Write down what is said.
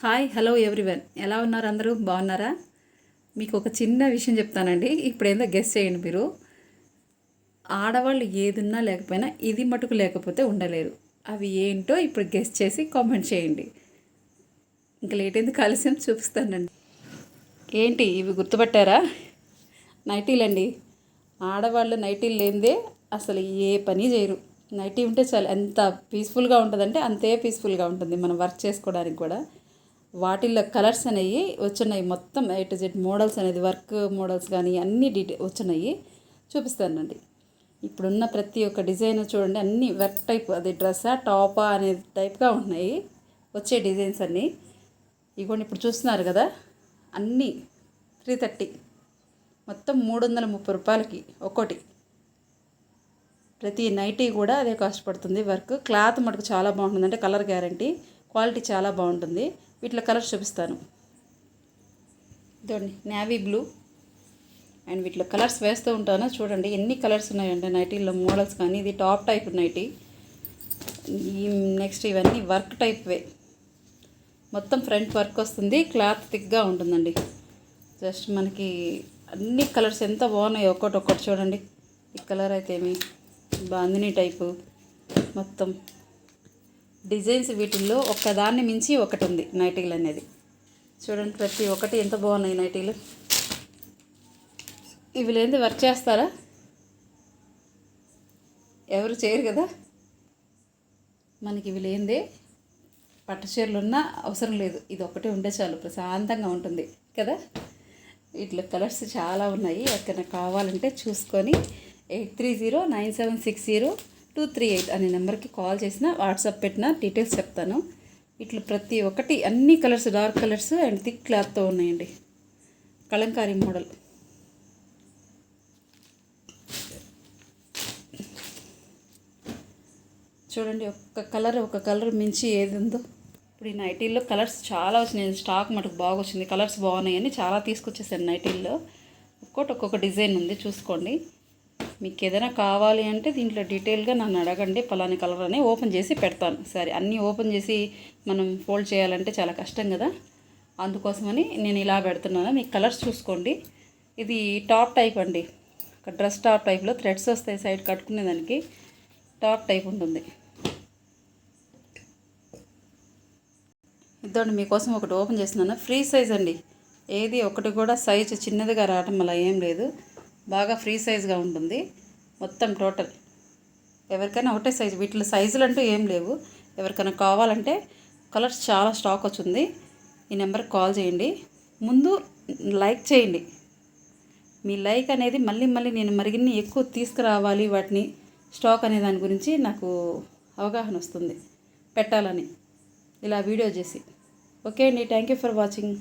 Hi hello everyone. ఎలా ఉన్నారు అందరూ? బాగున్నారా? మీకు ఒక చిన్న విషయం చెప్తానండి. ఇప్పుడు ఏందో గెస్ చేయండి మీరు. ఆడవాళ్ళు ఏదున్నా లేకపోయినా ఇది మటుకు లేకపోతే ఉండలేరు. అవి ఏంటో ఇప్పుడు గెస్ చేసి కామెంట్ చేయండి. ఇంకా లేట్ అయింది కలిసి చూపిస్తానండి. ఏంటి ఇవి గుర్తుపట్టారా? నైటీలండి ఆడవాళ్ళు నైటీలు లేనిదే అసలు ఏ పని చేయరు. నైటీ ఉంటే చాలా ఎంత పీస్ఫుల్గా ఉంటుందంటే అంతే పీస్ఫుల్గా ఉంటుంది మనం వర్క్ చేసుకోవడానికి కూడా. వాటిల్లో కలర్స్ అనేవి వచ్చినాయి మొత్తం ఏ టు జెడ్ మోడల్స్ అనేది వర్క్ మోడల్స్ కానీ అన్ని డీటెయిల్ వచ్చినాయి చూపిస్తానండి ఇప్పుడున్న ప్రతి ఒక్క డిజైన్ చూడండి అన్ని వర్క్ టైప్ అది డ్రెస్సా టాపా అనే టైప్గా ఉన్నాయి. వచ్చే డిజైన్స్ అన్నీ. ఇగోండి ఇప్పుడు చూస్తున్నారు కదా అన్నీ త్రీ థర్టీ మొత్తం మూడు వందల ముప్పై రూపాయలకి ఒక్కోటి. ప్రతి నైటీ కూడా అదే కాస్ట్ పడుతుంది వర్క్. క్లాత్ మటుకు చాలా బాగుంటుంది అంటే కలర్ గ్యారంటీ. క్వాలిటీ చాలా బాగుంటుంది. వీటిలో కలర్స్ చూపిస్తాను. చూడండి నేవీ బ్లూ అండ్ వీటిలో కలర్స్ వేస్తూ ఉంటాను. చూడండి ఎన్ని కలర్స్ ఉన్నాయండి నైటీలో మోడల్స్ కానీ ఇది టాప్ టైప్ నైటీ. ఈ నెక్స్ట్ ఇవన్నీ వర్క్ టైప్వే. మొత్తం ఫ్రంట్ వర్క్ వస్తుంది క్లాత్ థిక్గా ఉంటుందండి. జస్ట్ మనకి అన్ని కలర్స్ ఎంత బాగున్నాయి ఒక్కటి ఒక్కటి చూడండి. ఈ కలర్ అయితే ఏమి? బాందిని టైపు మొత్తం. డిజైన్స్ వీటిల్లో ఒక్కదాన్ని మించి ఒకటి ఉంది నైటీలు అనేది. చూడండి ప్రతి ఒక్కటి ఎంత బాగున్నాయి నైటీలు. ఇవి లేని వర్క్ చేస్తారా? ఎవరు చేయరు కదా? మనకి ఇవి లేనిదే పట్టు చీరలు ఉన్నా అవసరం లేదు. ఇది ఒకటే ఉంటే చాలు ప్రశాంతంగా ఉంటుంది కదా? వీటిలో కలర్స్ చాలా ఉన్నాయి. ఎక్కడ కావాలంటే చూసుకొని eight three zero nine seven six zero two three eight అనే నెంబర్కి కాల్ చేసిన వాట్సాప్ పెట్టిన డీటెయిల్స్ చెప్తాను. ఇట్లా ప్రతి ఒక్కటి అన్ని colours dark colours and thick క్లాత్తో ఉన్నాయండి. కలంకారీ మోడల్. చూడండి ఒక్క కలర్ ఒక కలర్ మించి ఏది ఉందో ఇప్పుడు ఈ నైటీల్లో కలర్స్ చాలా వచ్చినాయి. స్టాక్ మటుకు బాగా వచ్చింది. కలర్స్ బాగున్నాయని చాలా తీసుకొచ్చేసాను నైటీల్లో. ఒక్కొక్కటి ఒక్కొక్క డిజైన్ ఉంది. చూసుకోండి. మీకు ఏదైనా కావాలి అంటే దీంట్లో డీటెయిల్గా నన్ను అడగండి పలాని కలర్ అని ఓపెన్ చేసి పెడతాను. సరే అన్నీ ఓపెన్ చేసి మనం ఫోల్డ్ చేయాలంటే చాలా కష్టం కదా. అందుకోసమని నేను ఇలా పెడుతున్నాను. మీకు కలర్స్ చూసుకోండి. ఇది టాప్ టైప్ అండి. డ్రెస్ టాప్ టైప్లో థ్రెడ్స్ వస్తాయి సైడ్ కట్టుకునేదానికి టాప్ టైప్ ఉంటుంది. ఇద్దండి మీకోసం ఒకటి ఓపెన్ చేస్తున్నాను. ఫ్రీ సైజ్ అండి. ఏది ఒకటి కూడా సైజు చిన్నదిగా రావటం అలా ఏం లేదు. బాగా ఫ్రీ సైజ్గా ఉంటుంది. మొత్తం టోటల్. ఎవరికైనా ఒకటే సైజు వీటిలో సైజులు అంటూ ఏం లేవు. ఎవరికైనా కావాలంటే కలర్స్ చాలా స్టాక్ వచ్చింది. ఈ నెంబర్కి కాల్ చేయండి. ముందు లైక్ చేయండి. మీ లైక్ అనేది మళ్ళీ మళ్ళీ నేను మరిగిన్ని ఎక్కువ తీసుకురావాలి వాటిని స్టాక్ అనే దాని గురించి నాకు అవగాహన వస్తుంది. పెట్టాలని. ఇలా వీడియో చేసి. ఓకే అండి. Thank you for watching.